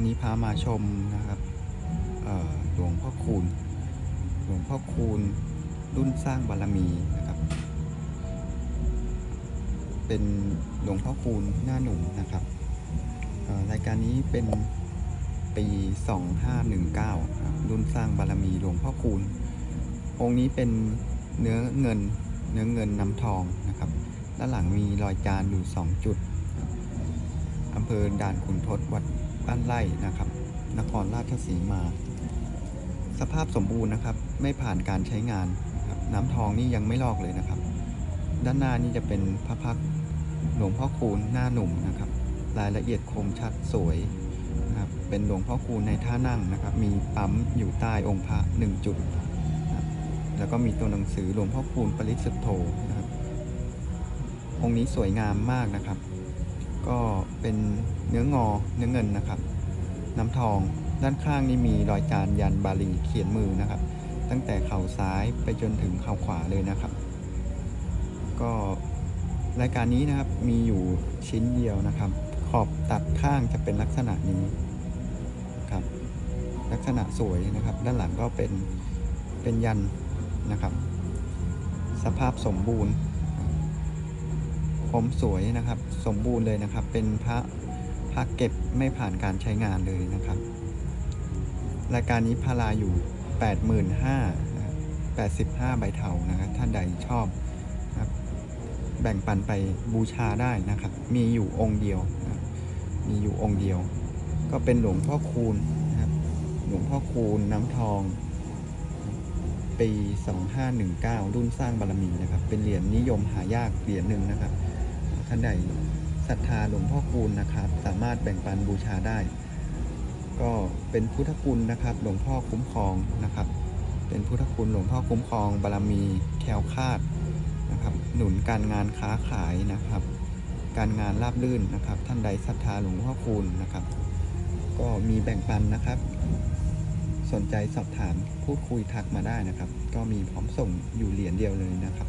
วันนี้พามาชมนะครับหลวงพ่อคูณ หลวงพ่อคูณรุ่นสร้างบารมีนะครับ เป็นหลวงพ่อคูณหน้าหนุ่มนะครับรายการนี้เป็นปี 2519 รุ่นสร้างบารมีหลวงพ่อคูณ องค์นี้เป็นเนื้อเงินเนื้อเงินน้ำทองนะครับด้านหลังมีรอยจานอยู่ 2 จุดอำเภอด่านขุนทดวัด บ้านไร่นะครับ นครราชสีมา สภาพสมบูรณ์นะครับ ไม่ผ่านการใช้งานน้ำทองนี่ยังไม่ลอกเลยนะครับ ด้านหน้านี่จะเป็นพระพักหลวงพ่อคูณหน้าหนุ่มนะครับ รายละเอียดคมชัดสวยนะครับเป็นหลวงพ่อคูณในท่านั่งนะครับ มีปั๊มอยู่ใต้องค์พระหนึ่งจุดนะแล้วก็มีตัวหนังสือหลวงพ่อคูณปริสุทธโธนะครับองค์นี้สวยงามมากนะครับ ก็เป็นเนื้องอเนื้อเงินนะครับ น้ำทองด้านข้างนี่มีรอยจานยันบาลีเขียนมือนะครับ ตั้งแต่เข่าซ้ายไปจนถึงเข่าขวาเลยนะครับ ก็รายการนี้นะครับมีอยู่ชิ้นเดียวนะครับ ขอบตัดข้างจะเป็นลักษณะนี้ครับ ลักษณะสวยนะครับ ด้านหลังก็เป็นเป็นยันนะครับ สภาพสมบูรณ์ ผมสวยนะครับ สมบูรณ์เลยนะครับ เป็นพระพระเก็บไม่ผ่านการใช้งานเลยนะครับ รายการนี้พาราอยู่ 85,000นะครับ85 ใบเถานะครับท่านใดชอบนะบแบ่งปันไปบูชาได้นะครับ มีอยู่องค์เดียวนะมีอยู่องค์เดียว ก็เป็นหลวงพ่อคูณนะครับหลวงพ่อคูณน้ำทอง ปี 2519 รุ่นสร้างบารมีนะครับ เป็นเหรียญนิยมหายากเหรียญหนึ่งนะครับ ท่านใดศรัทธาหลวงพ่อคูณนะครับ สามารถแบ่งปันบูชาได้ ก็เป็นพุทธคุณนะครับ หลวงพ่อคุ้มครองนะครับ เป็นพุทธคุณหลวงพ่อคุ้มครองบารมีแควคาดนะครับ หนุนการงานค้าขายนะครับ การงานราบรื่นนะครับ ท่านใดศรัทธาหลวงพ่อคูณนะครับ ก็มีแบ่งปันนะครับ สนใจสอบถามพูดคุยทักมาได้นะครับ ก็มีพร้อมส่งอยู่เหรียญเดียวเลยนะครับ